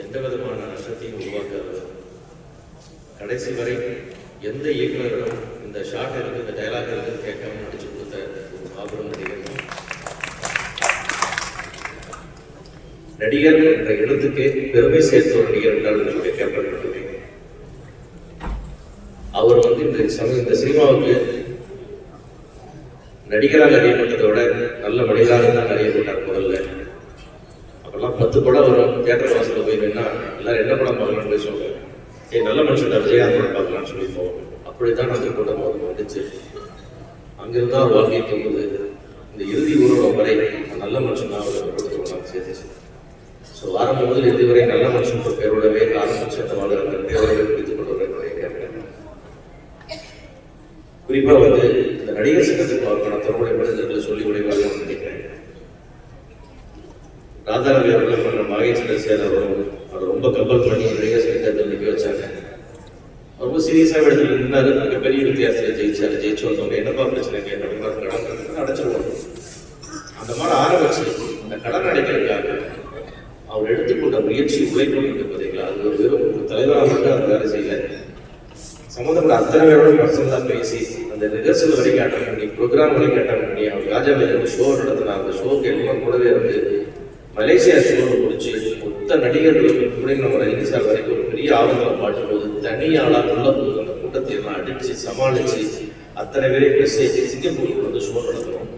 எந்த விதமான நஷ்டத்தையும் உருவாக்காது. கடைசி வரை எந்த இயக்குநரும் இந்த ஷார்ட் இருக்கு இந்த டைலாக் இருக்கு கேட்காம நடிச்சு கொடுத்த ஒரு மாபெரும் நடிகர் நடிகர் என்ற இடத்துக்கு பெருமை சேர்த்த ஒரு நடிகர் என்றால் என்னுடைய கேப்டன் மட்டுமே அவர் வந்து இந்த சமயம் இந்த சினிமாவுக்கு நடிகராக அறியப்பட்டதை விட நல்ல மனிதராக தான் அறியப்பட்டார் முதல்ல. பத்து படம் வரும். தியேட்டர் வாசலில் போய் எல்லோரும் எல்லாரும் என்ன படம் பார்க்கலாம்னு போய் சொல்லுவேன் ஏய் நல்ல மனுஷன் விஜயகாந்த் படம் பார்க்கலாம்னு சொல்லி போவோம் அப்படித்தான் அந்த கூட்டம் முதல்ல வந்துச்சு. அங்கிருந்து அவர் வாழ்க்கை தொங்குது இந்த இறுதி உருவம் வரை நல்ல மனுஷனாக அவர் கொடுத்துருவாங்க சேர்த்து ஸோ ஆரம்பம் முதல் இறுதி வரை நல்ல மனுஷன் பேரோடவே ஆரம்பிச்சு அந்த வாழ்க்கை பேரோடவே பிடித்துக் கொண்டு வர என்னுடைய வந்து இந்த நடிகர் சங்கத்துக்கு பார்க்கணும் தொடர்புடைய மனிதர்கள் சொல்லி விளைவாக நினைக்கிறேன். ராதாரவி அவர்கள் பண்ணுற மகேஸ்வரர் சேர் அவரும் அவர் ரொம்ப கம்பல் பண்ணி நிறைய சங்கத்தை நிற்க வச்சாங்க. ரொம்ப சீரியஸாக எடுத்துட்டு இருந்தாரு மிக பெரிய வித்தியாசத்தில் ஜெயிச்சாரு. ஜெயிச்சு வந்தவங்க என்னப்பா பிரச்சனை? கேட்டவங்க கடன் அடைச்சிருவோம் அந்த மாதிரி ஆரம்பிச்சு அந்த கடன் அடைக்கிறதுக்காக அவர் எடுத்துக்கொண்ட முயற்சி உழைப்பு இருக்கு பார்த்தீங்களா அது ஒரு வெறும் ஒரு தலைவராக மட்டும் அந்த வேலை செய்யல. சம்மந்தப்பட்ட அத்தனை பேரோட பர்சனலாக பேசி அந்த ரிஹர்சல் வழிகாட்ட பண்ணி ப்ரோக்ராம் வழிகாட்ட பண்ணி அவர் ராஜாவில் வந்து ஷோ நடத்தினா அந்த ஷோக்கு எல்லாம் கூடவே வந்து மலேசியா ஷோவை முடிச்சு மொத்த நடிகர்களும் கூட நம்ம ரஜினி சார் வரைக்கும் ஒரு பெரிய ஆவணங்களை பாட்டும்போது தனி ஆளாக உள்ள போது அந்த கூட்டத்தை எல்லாம் அடிச்சு சமாளிச்சு அத்தனை பேரையும் ப்ரெஸ் ஏற்றி சிங்கப்பூருக்கு வந்து ஷோ நடத்துகிறோம்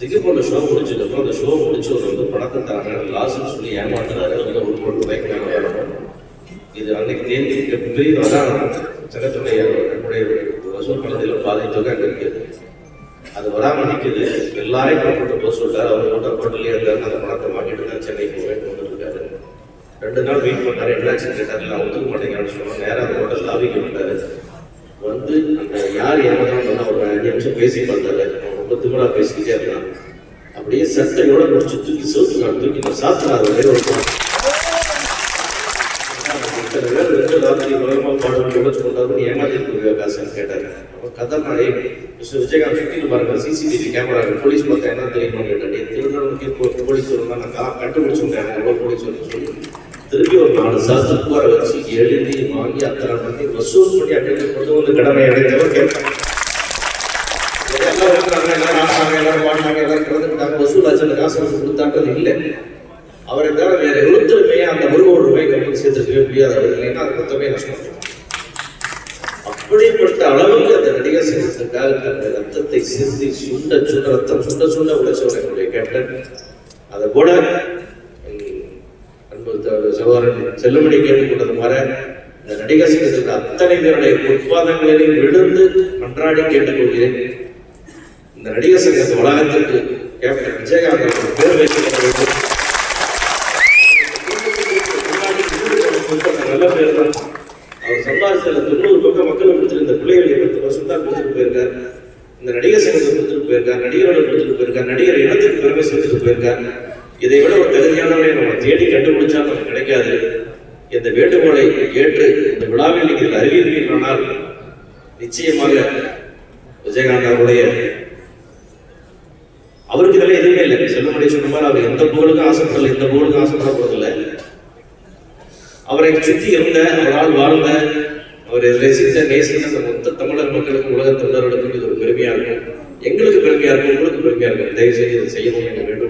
சிங்கப்பூர்ல ஷோ முடிச்சதுக்கப்புறம் அந்த ஷோ முடிச்சவர் வந்து பணத்தை தராங்க. லாஸ்ட் சொல்லி ஏமாத்துறாரு. வந்து ஒரு கோடி ரூபாய்க்கு மேலே வரணும் இது அன்னைக்கு தேதி பெரிய அதான் சங்கத்துடைய நம்முடைய வசூல் பணத்தில் பாதி தொகை அங்கே இருக்குது அது வராமல் நிற்குது எல்லாரையும் புறப்பட்டு போக சொல்றாரு. அவர் மட்டும் ஹோட்டல்லே இருந்தாரு அந்த பணத்தை மாட்டிட்டு தான் சென்னை போவேன் வந்துருக்காரு. ரெண்டு நாள் வெயிட் பண்ணாரு. என்னாச்சு கேட்டாரு நான் ஒத்துக்க மாட்டேங்கிறான்னு சொன்னோம் நேராக அந்த ஹோட்டல் லாபிக்கு வந்தாரு வந்து அந்த யார் ஏமாத்தான் ஒரு அஞ்சு நிமிஷம் பேசி பார்த்தாரு. ரொம்ப திமிரா பேசிக்கிட்டே இருந்தான். அப்படியே சட்டையோட முடிச்சு தூக்கி சோத்துக்கான தூக்கி நான் சாப்பிட்றாரு ஒரே ஒரு பேர் ரெண்டு ராத்திரி மகமா பாடம் உழைச்சு கொண்டாரு ஏமாத்திட்டு போய் காசுன்னு கேட்டாரு. அப்ப கதை நாளே மிஸ்டர் விஜயகாந்த் சுற்றிட்டு பாருங்க சிசிடிவி கேமரா போலீஸ் பார்த்தா என்ன தெரியுமா கேட்டாரு. திருநெல்வேலிக்கு போலீஸ் வருவாங்க நான் கா- கண்டுபிடிச்சுட்டேன் போலீஸ் வரும்னு சொல்லி. திருப்பி ஒரு நாலு சாத்து உட்கார வச்சு எழுதி வாங்கி அத்தனை பண்ணி வசூல் பண்ணி அங்கே கொண்டு வந்து கடமை அடைந்தவர் கேட்பாங்க எல்லாம் இருக்கிறாங்க, எல்லாரும் ஆடினாங்க, எல்லாரும் பாடினாங்க, எல்லாரும் கலந்துக்கிட்டாங்க, வசூல் ஆச்சு, அந்த காசு வந்து கொடுத்தான்றது இல்லை. அவரை தவிர வேற ஒருத்தருமே அந்த ஒரு கோடி ரூபாய் கம்பெனி சேர்த்துக்கவே முடியாது. இல்லைன்னா அது மொத்தமே நஷ்டம். அப்படிப்பட்ட அளவுக்கு அந்த நடிகர் சங்கத்துக்காக தன்னுடைய ரத்தத்தை சிந்தி சுண்ட சுண்ட ரத்தம் சுண்ட சுண்ட உழைச்சவர் என்னுடைய கேப்டன். அதை கூட அன்பு சகோதரன் செல்லுமணி கேட்டுக்கொண்டது மாதிரி இந்த நடிகர் சங்கத்திற்கு அத்தனை பேருடைய உட்பாதங்களிலும் விழுந்து மன்றாடி கேட்டுக்கொள்கிறேன். இந்த நடிகர் சங்கத்து வளாகத்திற்கு கேப்டன் விஜயகாந்த் பேர் வைக்கப்பட வேண்டும் நல்ல பேர் தான் அவர் தொண்ணூறு பக்கம் மக்கள் கொடுத்துருந்த பிள்ளைகளுக்கு பத்து பர்சன்ட் கொடுத்துட்டு போயிருக்கார். இந்த நடிகர் சங்கத்துக்கு கொடுத்துட்டு போயிருக்கார். நடிகர்களுக்கு கொடுத்துட்டு போயிருக்கார். நடிகர் இனத்துக்கு பெருமை சேர்த்துட்டு போயிருக்கார். இதை விட ஒரு தகுதியானவரை நம்ம தேடி கண்டுபிடிச்சா நமக்கு கிடைக்காது. இந்த வேண்டுகோளை ஏற்று இந்த விழாவில் நீங்கள் அறிவீர்களானால் நிச்சயமாக விஜயகாந்த் அவருடைய அவருக்கு இதெல்லாம் எதுவுமே இல்லை. செல்லுமணி சொன்ன மாதிரி அவர் எந்த புகழுக்கும் ஆசைப்படல எந்த புகழுக்கும் ஆசைப்பட போறதில்லை. அவரை சுற்றி இருந்த அவரால் வாழ்ந்த அவர் ரசித்த நேசித்த அந்த மொத்த தமிழர் மக்களுக்கும் உலக தமிழர்களுக்கும் இது ஒரு பெருமையாக இருக்கும். எங்களுக்கு பெருமையாக இருக்கும் உங்களுக்கு பெருமையாக இருக்கும். தயவு செய்து இதை செய்யணும் என்று வேண்டும்